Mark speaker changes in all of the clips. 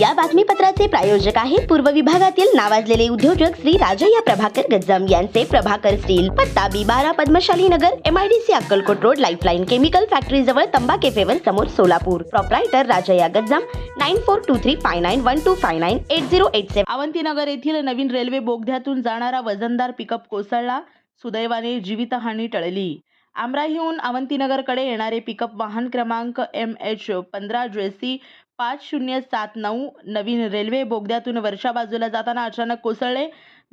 Speaker 1: या बातमीपत्राचे प्रायोजक आहेत पूर्व विभागातील नावाजलेले उद्योजक श्री राजय्या प्रभाकर गज्जम यांचे प्रभाकर स्टील पत्ता बी बारा Padmashali Nagar M I D C Akkalkot road lifeline chemical factory जवळ तंबा केफेवर समोर Solapur. Proprietor Rajayya Gajjam nine four two three five nine one two five nine eight zero eight seven
Speaker 2: Avantinagar येथील नवीन railway बोगद्यातून जाणारा वजनदार pickup कोसळला. सुदैवाने जीवितहानी टळली. आमराईहून अवंतीनगरकडे येणारे पिकअप वाहन क्रमांक एम एच पंधरा जेसी पाच शून्य सात नऊ नवीन रेल्वे बोगद्यातून वरच्या बाजूला जाताना अचानक कोसळले.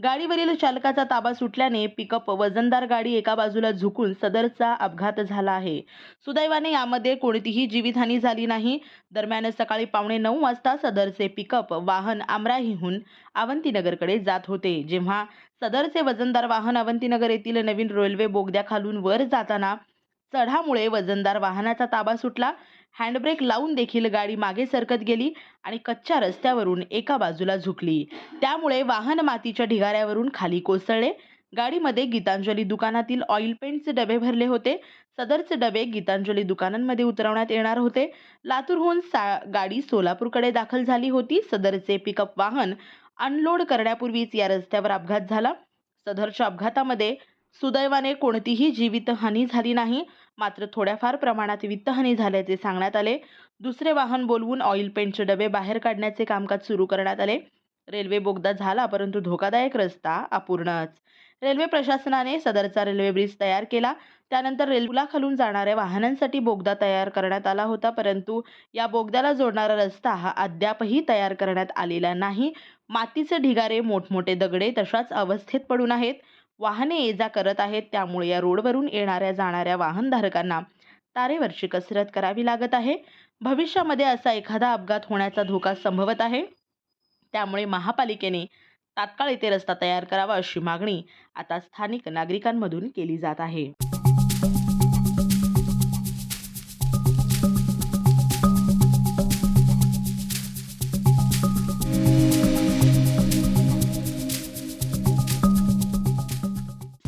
Speaker 2: गाडीवरील चालकाचा ताबा सुटल्याने पिकअप वजनदार गाडी एका बाजूला झुकून सदरचा अपघात झाला आहे. सुदैवाने यामध्ये कोणतीही जीवितहानी झाली नाही. दरम्यान सकाळी पावणे नऊ वाजता सदरचे पिकअप वाहन आमराहीहून अवंतीनगरकडे जात होते. जेव्हा सदरचे वजनदार वाहन अवंतीनगर येथील नवीन रेल्वे बोगद्याखालून वर जाताना चढामुळे वजनदार वाहनाचा ताबा सुटला. हँडब्रेक लावून देखील गाडी मागे सरकत गेली आणि कच्च्या रस्त्यावरून एका बाजूला झुकली. त्यामुळे वाहन मातीच्या ढिगाऱ्यावरून खाली कोसळले. गाडीमध्ये गीतांजली दुकानातील ऑइल पेंटचे डबे भरले होते. सदरचे डबे गीतांजली दुकानांमध्ये उतरवण्यात येणार होते. लातूरहून सा गाडी सोलापूरकडे दाखल झाली होती. सदरचे पिकअप वाहन अनलोड करण्यापूर्वीच या रस्त्यावर अपघात झाला. सदरच्या अपघातामध्ये सुदैवाने कोणतीही जीवितहानी झाली नाही. मात्र थोड्याफार प्रमाणात वित्तहानी झाल्याचे सांगण्यात आले. दुसरे वाहन बोलवून ऑइल पेंटचे डबे बाहेर काढण्याचे कामकाज सुरू करण्यात आले. रेल्वे बोगदा झाला परंतु धोकादायक रस्ता अपूर्णच. रेल्वे प्रशासनाने सदरचा रेल्वे ब्रिज तयार केला. त्यानंतर रेल्वेखालून जाणाऱ्या वाहनांसाठी बोगदा तयार करण्यात आला होता परंतु या बोगद्याला जोडणारा रस्ता हा अद्यापही तयार करण्यात आलेला नाही. मातीचे ढिगारे मोठमोठे दगडे तशाच अवस्थेत पडून आहेत. वाहने ये जा करत आहेत त्यामुळे या रोडवरून येणाऱ्या जाणाऱ्या वाहनधारकांना तारेवरची कसरत करावी लागत आहे. भविष्यामध्ये असा एखादा अपघात होण्याचा धोका संभवत आहे. त्यामुळे महापालिकेने तात्काळ येथे रस्ता तयार करावा अशी मागणी आता स्थानिक नागरिकांमधून केली जात आहे.